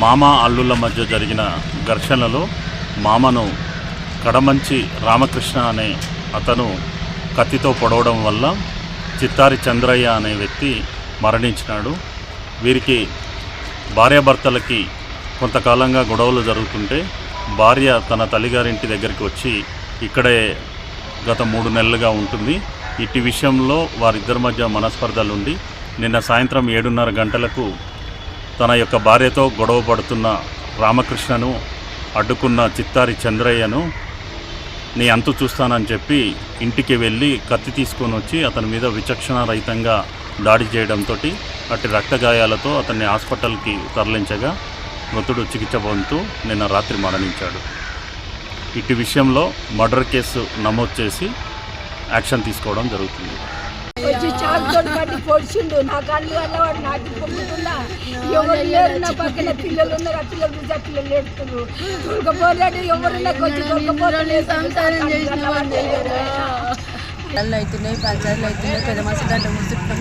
మామ అల్లుళ్ళ మధ్య జరిగిన ఘర్షణలో మామను కడమంచి రామకృష్ణ అనే అతను కత్తితో పొడవడం వల్ల చిత్తారి చంద్రయ్య అనే వ్యక్తి మరణించినాడు. వీరికి భార్యాభర్తలకి కొంతకాలంగా గొడవలు జరుగుతుంటే భార్య తన తల్లిగారింటి దగ్గరికి వచ్చి ఇక్కడే గత మూడు నెలలుగా ఉంటుంది. ఇట్టి విషయంలో వారిద్దరి మధ్య మనస్పర్ధలుండి నిన్న సాయంత్రం ఏడున్నర గంటలకు తన యొక్క భార్యతో గొడవ పడుతున్న రామకృష్ణను అడ్డుకున్న చిత్తారి చంద్రయ్యను నీ అంతు చూస్తానని చెప్పి ఇంటికి వెళ్ళి కత్తి తీసుకొని వచ్చి అతని మీద విచక్షణ రహితంగా దాడి చేయడంతో అట్టి రక్తగాయాలతో అతన్ని హాస్పిటల్కి తరలించగా మృతుడు చికిత్స పొందుతూ నిన్న రాత్రి మరణించాడు. ఇటు విషయంలో మర్డర్ కేసు నమోదు చేసి యాక్షన్ తీసుకోవడం జరుగుతుంది. వచ్చి చాకుతో పట్టి పొడిచిండు. నా కళ్ళు వల్ల వాడు నాటి పొమ్ముతున్నా ఎవరు లేరు నా పక్కన. పిల్లలు ఉన్నారు ఆ పిల్లలు చూసి ఆ పిల్లలు లేడుతున్నారు దొరకపోలేడు ఎవరు నాకు వచ్చి దొరకపోలేదు సంసారం అవుతున్నాయి పంచాయతీలు అవుతున్నాయి పెద్ద మనిషి గంట ముసుకుంటాం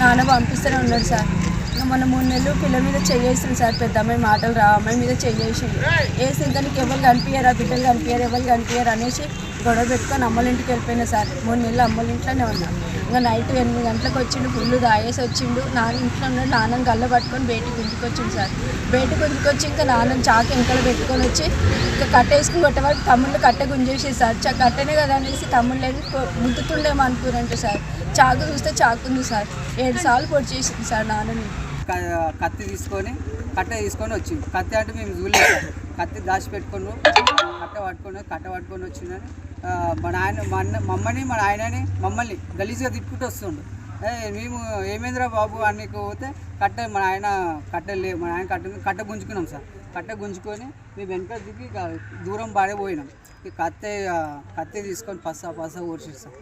నాన్న పంపిస్తూనే ఉన్నాడు సార్. ఇంకా మొన్న మూడు నెలలు పిల్లల మీద చెయ్యేసింది సార్. పెద్ద అమ్మాయి మాటలు రా అమ్మాయి మీద చెయ్యేసింది వేసి ఇంకా నీకు ఎవరు కనిపించారు ఆ బిడ్డలు కనిపించారు ఎవరు కనిపించారు అనేసి గొడవ పెట్టుకొని అమ్మల ఇంటికి సార్. మూడు నెలలు అమ్మల ఇంట్లోనే ఉన్నా. ఇంకా నైట్ ఎనిమిది గంటలకు వచ్చిండు ఫుల్ తాగేసి వచ్చిండు. నాన్న ఇంట్లో ఉన్నాడు నాన్న గల్ల పట్టుకొని బయటికి గుంజుకు వచ్చింది సార్. బయటికి గుంజుకొచ్చి ఇంకా నాన్న చాకు వెనకాల పెట్టుకొని వచ్చి ఇంకా కట్టేసుకుని కొట్టేవాళ్ళు తమ్ముళ్ళు కట్ట గుంజేసి సార్. చా కట్టనే కదా అనేసి తమ్ముళ్ళు లేని ముద్దుతుండేమో అనుకురంట సార్. చాకు చూస్తే చాకు ఉంది సార్. ఏడు సార్లు పొడి చేసింది సార్ నాన్నని. క- కత్తి తీసుకొని కట్ట తీసుకొని వచ్చింది కత్తి అంటే మేము చూడలేదు కత్తి దాచి పెట్టుకొని కట్ట పట్టుకొని కట్ట పట్టుకొని వచ్చిందని మా నాయన మా అన్న మమ్మని మా నాయనని మమ్మల్ని గలీజ్గా తిట్టుకుంటూ వస్తుండు. మేము ఏమేంద్రా బాబు అని పోతే కట్ట మా ఆయన కట్టె లే మా ఆయన కట్ట కట్ట గుంజుకున్నాం సార్. కట్ట గుంజుకొని మేము వెనక దిగి దూరం పాడే పోయినాం. ఈ కత్తి కత్తి తీసుకొని పస పస ఊడ్చేస్తాం